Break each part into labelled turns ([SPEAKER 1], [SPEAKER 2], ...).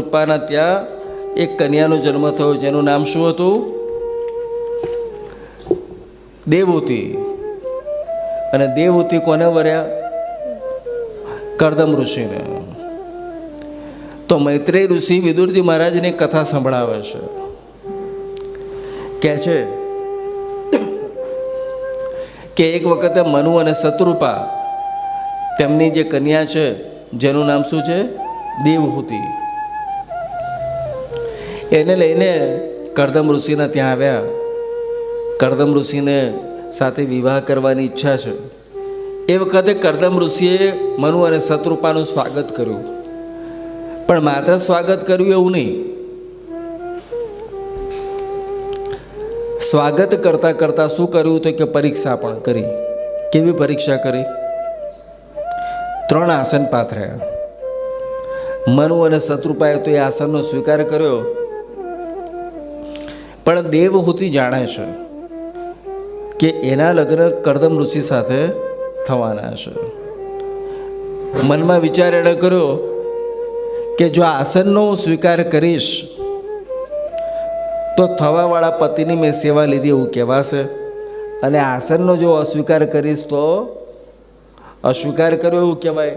[SPEAKER 1] પપ્પાના ત્યાં એક કન્યાનો જન્મ થયો, જેનું નામ શું હતું? દેવહૂતિ. અને દેવહૂતિ કોને વર્યા? કરદમ ઋષિને. તો મૈત્રેય ઋષિ વિદુરજી મહારાજની કથા સંભળાવે છે. કે છે કે એક વખતે મનુ અને શત્રુપા તેમની જે કન્યા છે, જેનું નામ શું છે? દેવહૂતિ. એને લઈને કરદમ ઋષિના ત્યાં આવ્યા. કરદમ ઋષિને સાથે વિવાહ કરવાની ઈચ્છા છે. એ વખતે કરદમ ઋષિએ મનુ અને શત્રુપાનું સ્વાગત કર્યું. પણ માત્ર સ્વાગત કર્યું એવું નહીં. સ્વાગત કરતા કરતા શું કર્યું તો કે પરીક્ષા પણ કરી. કેવી પરીક્ષા કરી? ત્રણ આસન પાથર્યા મનુ અને શત્રુપાએ તો એ આસનનો સ્વીકાર કર્યો. પણ દેવહૂતિ જાણે છે કે એના લગ્ન કરદમ ઋષિ સાથે થવાના છે. મનમાં વિચાર એણે કર્યો કે જો આસનનો હું સ્વીકાર કરીશ, તો થવાવાળા પતિની મેં સેવા લીધી એવું કહેવાશે. અને આસનનો જો અસ્વીકાર કરીશ, તો અસ્વીકાર કર્યો એવું કહેવાય.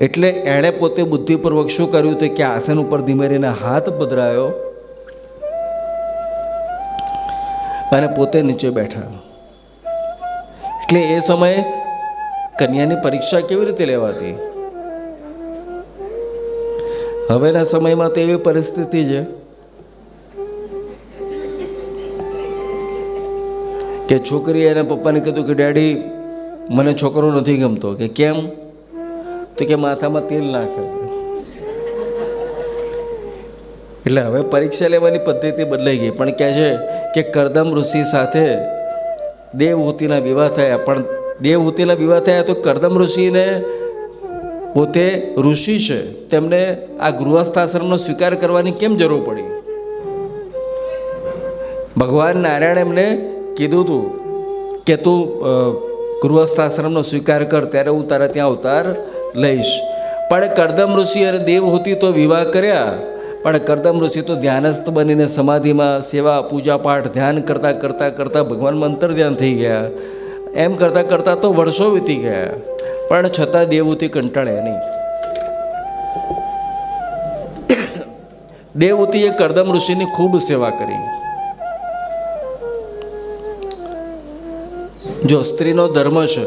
[SPEAKER 1] એટલે એણે પોતે બુદ્ધિપૂર્વક શું કર્યું તો કે આસન ઉપર ધીમે રહીને હાથ પધરાયો અને પોતે નીચે બેઠા. એટલે એ સમયે કન્યાની પરીક્ષા કેવી રીતે લેવાતી? હવેના સમયમાં તો એવી પરિસ્થિતિ છે કે છોકરીએ એના પપ્પાને કીધું કે, ડેડી, મને છોકરો નથી ગમતો. કે કેમ? તો કે માથામાં તેલ નાખે છે એટલે હવે પરીક્ષા લેવાની પદ્ધતિ બદલાઈ ગઈ. પણ કહે છે કે કરદમ ઋષિ સાથે દેવહૂતિના વિવાહ થયા. પણ દેવહૂતિના વિવાહ થયા તો કરદમ ઋષિને પોતે ઋષિ છે. તેમને આ ગૃહસ્થાશ્રમનો સ્વીકાર કરવાની કેમ જરૂર પડી? ભગવાન નારાયણ એમને કીધું હતું કે તું ગૃહસ્થાશ્રમનો સ્વીકાર કર, ત્યારે હું તારા ત્યાં અવતાર લઈશ. પણ કરદમ ઋષિ અને દેવહૂતિ તો વિવાહ કર્યા. પણ કરદમ ઋષિ તો ધ્યાનસ્થ બનીને સમાધિમાં સેવા, પૂજા પાઠ, ધ્યાન કરતાં કરતાં કરતાં ભગવાનમાં અંતર ધ્યાન થઈ ગયા. એમ કરતાં કરતાં તો વર્ષો વીતી ગયા. પણ છતાં દેવહૂતિ કંટાળ્યા નહીં. દેવહૂતિએ કરદમ ઋષિની ખૂબ સેવા કરી. જો સ્ત્રીનો ધર્મ છે,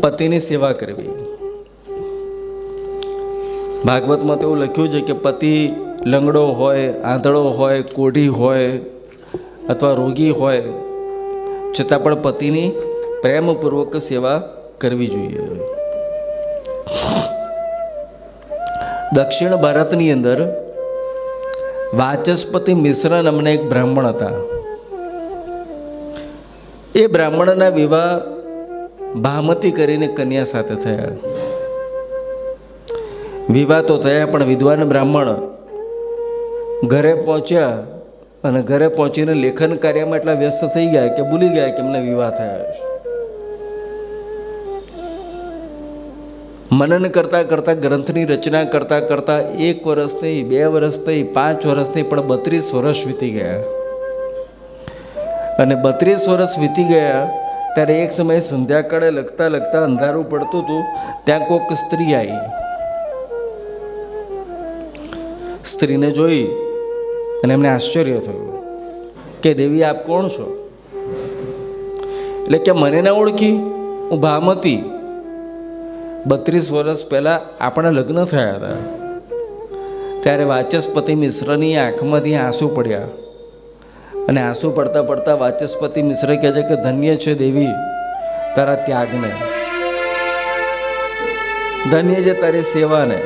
[SPEAKER 1] પતિની સેવા કરવી. ભાગવતમાં તો એવું લખ્યું છે કે પતિ લંગડો હોય, આંધળો હોય, કોઢી હોય અથવા રોગી હોય, છતાં પણ પતિની પ્રેમપૂર્વક સેવા કરવી જોઈએ. દક્ષિણ ભારતની અંદર વાચસ્પતિ મિશ્ર નામના એક બ્રાહ્મણ હતા. એ બ્રાહ્મણના વિવાહ ભામતી કરીને કન્યા સાથે થયા. વિવાહ તો થયા, પણ વિદ્વાન બ્રાહ્મણ ઘરે પહોંચ્યા અને ઘરે પહોંચીને લેખન કાર્યમાં એટલા વ્યસ્ત થઈ ગયા કે ભૂલી ગયા કે એમને વિવાહ થયા મનન કરતાં કરતાં, ગ્રંથની રચના કરતાં કરતાં એક વર્ષ નહીં બે વર્ષ નહીં પાંચ વર્ષ નહીં પણ બત્રીસ વર્ષ વીતી ગયા. અને બત્રીસ વર્ષ વીતી ગયા ત્યારે એક સમયે સંધ્યાકાળે લખતા લખતા અંધારું પડતું હતું, ત્યાં કોઈક સ્ત્રી આવી. સ્ત્રીને જોઈ અને એમને આશ્ચર્ય થયું કે, દેવી, આપ કોણ છો? એટલે કે, મને ના ઓળખી, હું ભામતી. બત્રીસ વર્ષ પહેલાં આપણા લગ્ન થયા હતા. ત્યારે વાચસ્પતિ મિશ્રની આંખમાંથી આંસુ પડ્યા. અને આંસુ પડતા પડતા વાચસ્પતિ મિશ્ર કહે છે કે, ધન્ય છે દેવી, તારા ત્યાગને. ધન્ય છે તારી સેવાને.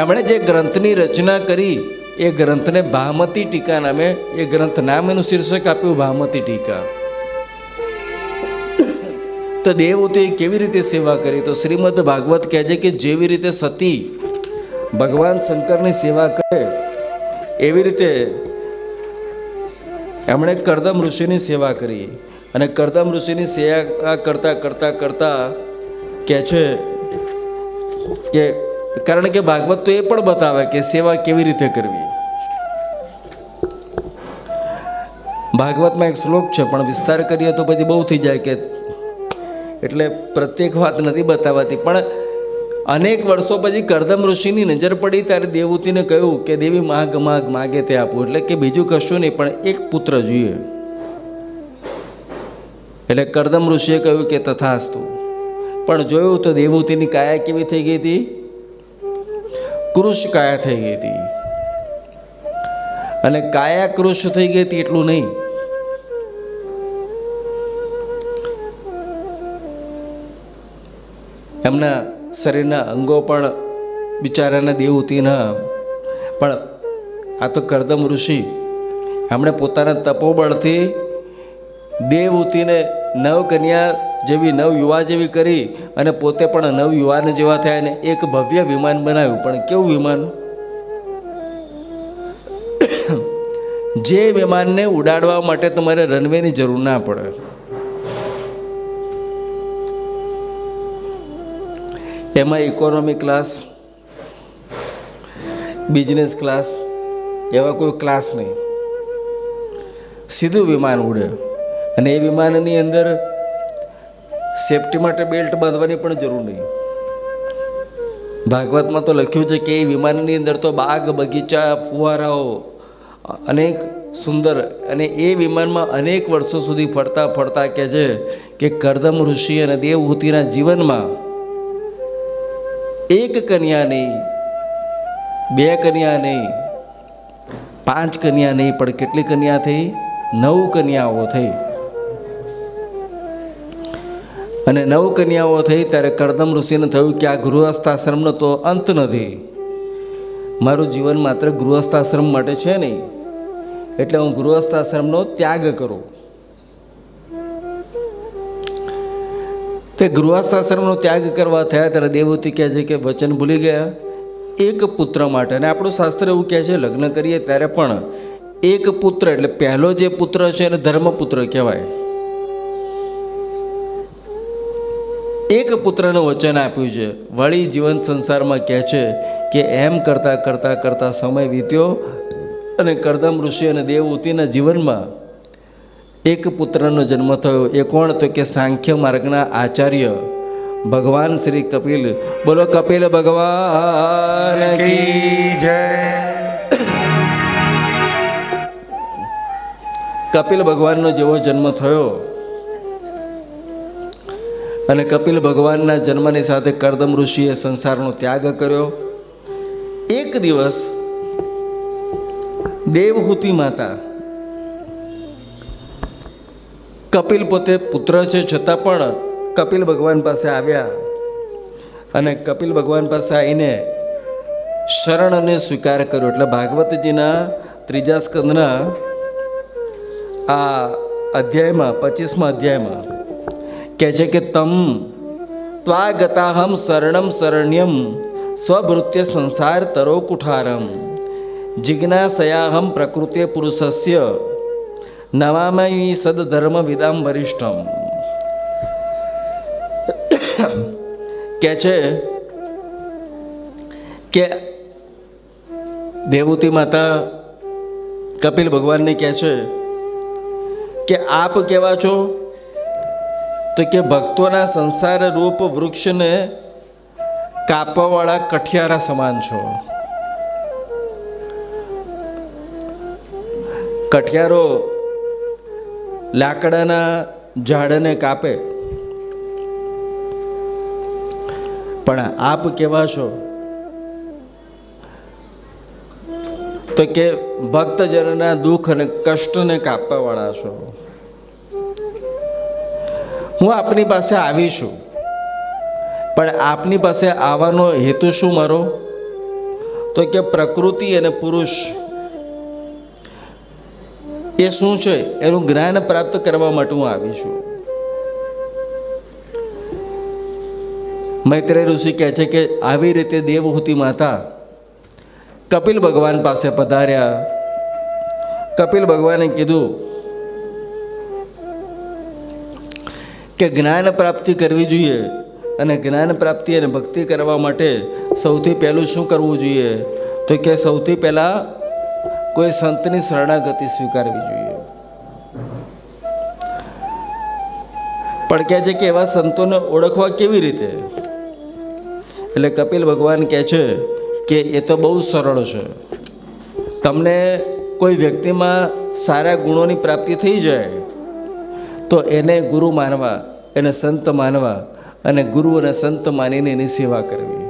[SPEAKER 1] એમણે જે ગ્રંથની રચના કરી, એ ગ્રંથને ભામતી ટીકા નામે, એ ગ્રંથ નામ એનું શીર્ષક આપ્યું, ભામતી ટીકા. તો દેવતે કેવી રીતે સેવા કરી? તો શ્રીમદ ભાગવત કહે છે કે જેવી રીતે સતી ભગવાન શંકરની સેવા કરે, એવી રીતે એમણે કરદમ ઋષિની સેવા કરી. અને કરદમ ઋષિની સેવા કરતાં કરતાં કરતાં કહે છે કે કારણ કે ભાગવત તો એ પણ બતાવે કે સેવા કેવી રીતે કરવી. ભાગવતમાં એક શ્લોક છે, પણ વિસ્તાર કરીએ તો પછી બહુ થઈ જાય કે એટલે પ્રત્યેક વાત નથી બતાવાતી. પણ અનેક વર્ષો પછી કરદમ ઋષિની નજર પડી ત્યારે દેવહૂતિને કહ્યું કે, દેવી, માગ માગ, માગે તે આપવું એટલે કે બીજું કશું નહીં, પણ એક પુત્ર જોઈએ. એટલે કરદમ ઋષિએ કહ્યું કે, તથાસ્તુ. પણ જોયું તો દેવહૂતિની કાયા કેવી થઈ ગઈ હતી? કૃષ કાયા થઈ ગઈ હતી. અને કાયા કૃષ થઈ ગઈ હતી એટલું નહીં. એમના શરીરના અંગો પણ બિચારાના ન પણ આ તો કરદમ ઋષિ, એમણે પોતાના તપોબળથી દેવહૂતિને નવ કન્યા જેવી નવયુવા જેવી કરી અને પોતે પણ નવયુવાન જેવા થયા ને એક ભવ્ય વિમાન બનાવ્યું. પણ કેવું વિમાન? જે વિમાનને ઉડાડવા માટે તમારે રનવેની જરૂર ના પડે. એમાં ઇકોનોમી ક્લાસ બિઝનેસ ક્લાસ એવા કોઈ ક્લાસ નહીં. સીધું વિમાન ઉડે. અને એ વિમાનની અંદર સેફટી માટે બેલ્ટ બાંધવાની પણ જરૂર નહીં. ભાગવતમાં તો લખ્યું છે કે એ વિમાનની અંદર તો બાગ, બગીચા, ફુવારાઓ અનેક સુંદર અને એ વિમાનમાં અનેક વર્ષો સુધી ફરતા ફરતા કે છે કે કરદમ ઋષિ અને દેવહૂતિના જીવનમાં એક કન્યા નહીં, બે કન્યા નહીં, પાંચ કન્યા નહીં, પણ કેટલી કન્યા થઈ? નવ કન્યાઓ થઈ. અને નવ કન્યાઓ થઈ ત્યારે કરદમ ઋષિને થયું કે આ ગૃહસ્થાશ્રમનો તો અંત નથી. મારું જીવન માત્ર ગૃહસ્થાશ્રમ માટે છે નહીં, એટલે હું ગૃહસ્થાશ્રમનો ત્યાગ કરું. તે ગૃહસ્થાશ્રમનો ત્યાગ કરવા થયા ત્યારે દેવહૂતિ કહે છે કે વચન ભૂલી ગયા. એક પુત્ર માટે, અને આપણું શાસ્ત્ર એવું કહે છે, લગ્ન કરીએ ત્યારે પણ એક પુત્ર, એટલે પહેલો જે પુત્ર છે એને ધર્મપુત્ર કહેવાય. એક પુત્રનું વચન આપ્યું છે. વળી જીવન સંસારમાં કહે છે કે એમ કરતાં કરતાં કરતાં સમય વીત્યો અને કરદમ ઋષિ અને દેવહૂતિના જીવનમાં એક પુત્રનો જન્મ થયો. એ કોણ તો કે સાંખ્ય માર્ગના આચાર્ય ભગવાન શ્રી કપિલ. બોલો કપિલ ભગવાન કપિલ ભગવાનનો જેવો જન્મ થયો. અને કપિલ ભગવાનના જન્મની સાથે કરદમ ઋષિએ સંસારનો ત્યાગ કર્યો. એક દિવસ દેવહૂતિ માતા કપિલ પોતે પુત્ર છે છતાં પણ કપિલ ભગવાન પાસે આવ્યા અને કપિલ ભગવાન પાસે આવીને શરણને સ્વીકાર કર્યો. એટલે ભાગવતજીના ત્રીજા સ્કંદના આ અધ્યાયમાં, પચીસમાં અધ્યાયમાં કહે છે કે તમ, ત્વાગતાહમ શરણમ શરણ્યમ, સ્વભૃત્ય સંસાર તરો કુઠારમ જિજ્ઞાસયાહમ પ્રકૃતે પુરુષસ્ય નવામયી સદધર્મ વિદામ વરિષ્ઠમ. કહે છે કે દેવૂતી માતા કપિલ ભગવાનને કહે છે કે આપ કેવા છો? તો કે ભક્તોના સંસાર રૂપ વૃક્ષને કાપવાવાળા કઠિયારા સમાન છો. કઠિયારો લાકડાના ઝાડને કાપે. પણ આપ કેવા છો? તો કે ભક્તજનના દુઃખ અને કષ્ટને કાપવાવાળા છો. હું આપની પાસે આવી છું. પણ આપની પાસે આવવાનો હેતુ શું મારો? તો કે પ્રકૃતિ અને પુરુષ. એ શું છે? એનું જ્ઞાન પ્રાપ્ત કરવા માટે હું આવી છું. મૈત્રેય ઋષિ કહે છે કે આવી રીતે દેવહૂતિ માતા કપિલ ભગવાન પાસે પધાર્યા. કપિલ ભગવાને કીધું કે જ્ઞાન પ્રાપ્તિ કરવી જોઈએ અને જ્ઞાન પ્રાપ્તિ અને ભક્તિ કરવા માટે સૌથી પહેલું શું કરવું જોઈએ? તો કે સૌથી પહેલાં કોઈ સંતની શરણાગતિ સ્વીકારવી જોઈએ. પણ કહે છે કે એવા સંતોને ઓળખવા કેવી રીતે? એટલે કપિલ ભગવાન કહે છે કે એ તો બહુ સરળ છે. તમને કોઈ વ્યક્તિમાં સારા ગુણોની પ્રાપ્તિ થઈ જાય તો એને ગુરુ માનવા, એને સંત માનવા અને ગુરુ અને સંત માનીને એની સેવા કરવી.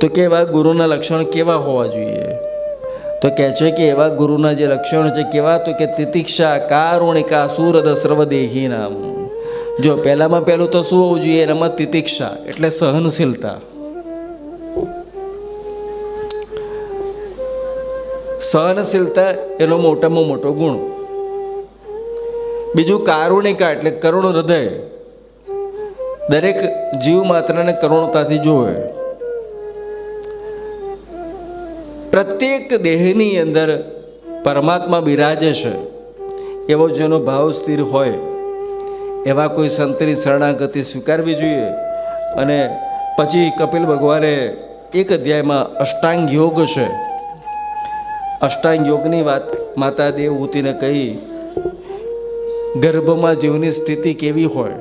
[SPEAKER 1] તો કે એવા ગુરુના લક્ષણ કેવા હોવા જોઈએ? તો કહે છે કે એવા ગુરુના જે લક્ષણ છે કેવા? તો કે તિતિક્ષા કારુણિકા સુરદ સર્વદેહી નામ જો પહેલામાં પહેલું તો શું હોવું જોઈએ? એનામાં તિતિક્ષા, એટલે સહનશીલતા. સહનશીલતા એનો મોટામાં મોટો ગુણ. બીજું કારુણિકા એટલે કરુણ હૃદય. દરેક જીવ માત્રને કરુણતાથી જોવે પ્રત્યેક દેહની અંદર પરમાત્મા બિરાજે છે. એવો જેનો ભાવ સ્થિર હોય, એવા કોઈ સંતની શરણાગતિ સ્વીકારવી જોઈએ. અને પછી કપિલ ભગવાને એક અધ્યાયમાં અષ્ટાંગ યોગ છે. અષ્ટાંગ યોગની વાત માતા દેવહૂતિને કહી ગર્ભમાં જીવની સ્થિતિ કેવી હોય?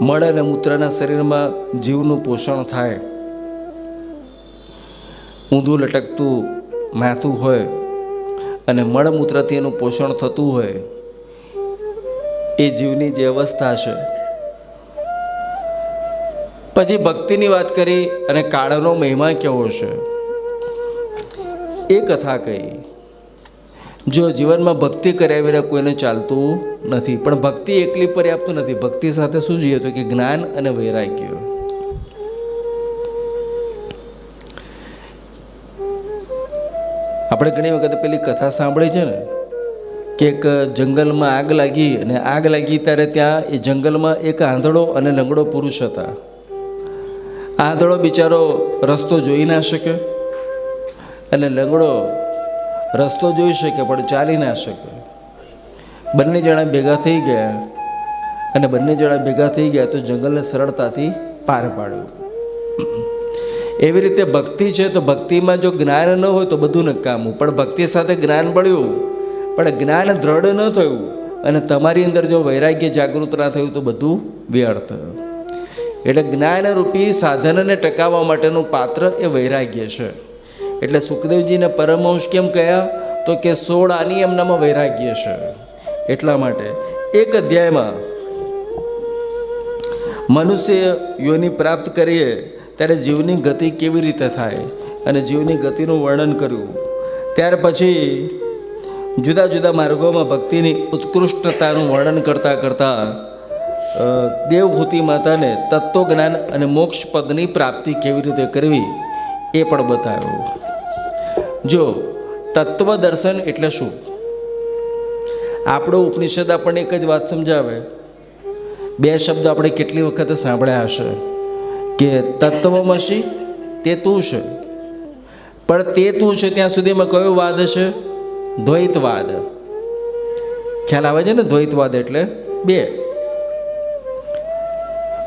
[SPEAKER 1] મળ અને મૂત્રના શરીરમાં જીવનું પોષણ થાય. ઊંધું લટકતું માથું હોય અને મળમૂત્રથી એનું પોષણ થતું હોય, એ જીવની જે અવસ્થા છે. પછી ભક્તિની વાત કરી અને કાળનો મહિમા કેવો છે? એ કથા કહી. જો જીવનમાં ભક્તિ કર્યા વિના કોઈને ચાલતું નથી, પણ ભક્તિ એકલી પર્યાપ્ત નથી. ભક્તિ સાથે શું જોઈએ તો કે જ્ઞાન અને વૈરાગ્ય. આપણે ઘણી વખત પેલી કથા સાંભળી છે ને, કે એક જંગલમાં આગ લાગી અને આગ લાગી ત્યારે ત્યાં એ જંગલમાં એક આંધળો અને લંગડો પુરુષ હતા. આંધળો બિચારો રસ્તો જોઈ ના શકે અને લંગડો રસ્તો જોઈ શકે, પણ ચાલી ના શકે. બંને જણા ભેગા થઈ ગયા અને બંને જણા ભેગા થઈ ગયા તો જંગલને સરળતાથી પાર પાડ્યું. એવી રીતે ભક્તિ છે તો ભક્તિમાં જો જ્ઞાન ન હોય તો બધું નકામું. પણ ભક્તિ સાથે જ્ઞાન મળ્યું, પણ જ્ઞાન દ્રઢ ન થયું અને તમારી અંદર જો વૈરાગ્ય જાગૃત ના થયું તો બધું વ્યર્થ. એટલે જ્ઞાનરૂપી સાધનને ટકાવવા માટેનું પાત્ર એ વૈરાગ્ય છે. એટલે સુખદેવજીને પરમહંસ કેમ કહ્યા? તો કે સોળ આની એમનામાં વૈરાગ્ય છે. એટલા માટે એક અધ્યાયમાં મનુષ્ય યોની પ્રાપ્ત કરીએ, ત્યારે જીવની ગતિ કેવી રીતે થાય અને જીવની ગતિનું વર્ણન કર્યું. ત્યાર પછી જુદા જુદા માર્ગોમાં ભક્તિની ઉત્કૃષ્ટતાનું વર્ણન કરતાં કરતાં દેવભૂતિ માતાને તત્વજ્ઞાન અને મોક્ષ પદની પ્રાપ્તિ કેવી રીતે કરવી એ પણ બતાવ્યું. જો તત્વ દર્શન એટલે શું? આપણો ઉપનિષદ આપણને એક જ વાત સમજાવે. બે શબ્દ આપણે કેટલી વખત સાંભળ્યા હશે કે તત્વમસી તે તું છે. પણ તે તું છે ત્યાં સુધીમાં કયો વાદ છે? દ્વૈતવાદ. ખ્યાલ આવે છે ને દ્વૈતવાદ એટલે? બે.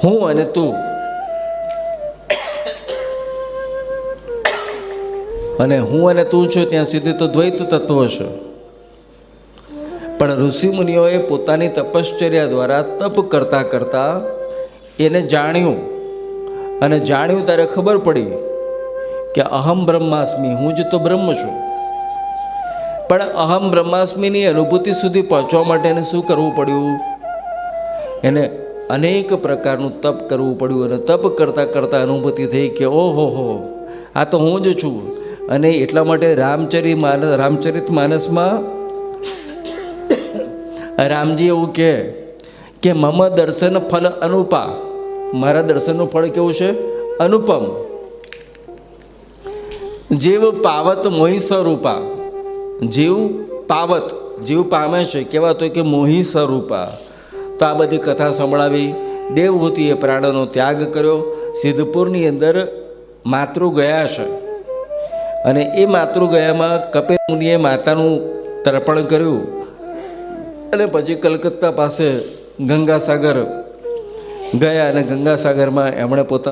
[SPEAKER 1] હું અને તું. અને હું અને તું છું, ત્યાં સુધી તો દ્વૈત તત્વ છે. પણ ઋષિમુનિઓએ પોતાની તપશ્ચર્યા દ્વારા તપ કરતાં કરતાં એને જાણ્યું. અને જાણ્યું ત્યારે ખબર પડી કે અહમ બ્રહ્માસ્મિ, હું જ તો બ્રહ્મ છું. પણ અહમ બ્રહ્માસ્મિની અનુભૂતિ સુધી પહોંચવા માટે એને શું કરવું પડ્યું? એને અનેક પ્રકારનું તપ કરવું પડ્યું અને તપ કરતાં કરતાં અનુભૂતિ થઈ કે ઓહો હો, આ તો હું જ છું. અને એટલા માટે રામચરિત માનસ, રામચરિત માનસમાં રામજી એવું કહે કે, મમ દર્શન ફલ અનુપા. મારા દર્શનનું ફળ કેવું છે? અનુપમ. જીવ પાવત મોહી સ્વરૂપા જીવ પાવત. જીવ પામે છે. કહેવાતો કે મોહી સ્વરૂપા તો આ બધી કથા સંભળાવી દેવહૂતિએ પ્રાણનો ત્યાગ કર્યો. સિદ્ધપુરની અંદર માતૃ ગયા છે. અને એ માતૃગયામાં કપિલ મુનિએ માતાનું તર્પણ કર્યું. અને પછી કલકત્તા પાસે ગંગાસાગર ગયા અને ગંગાસાગરમાં એમણે પોતાનું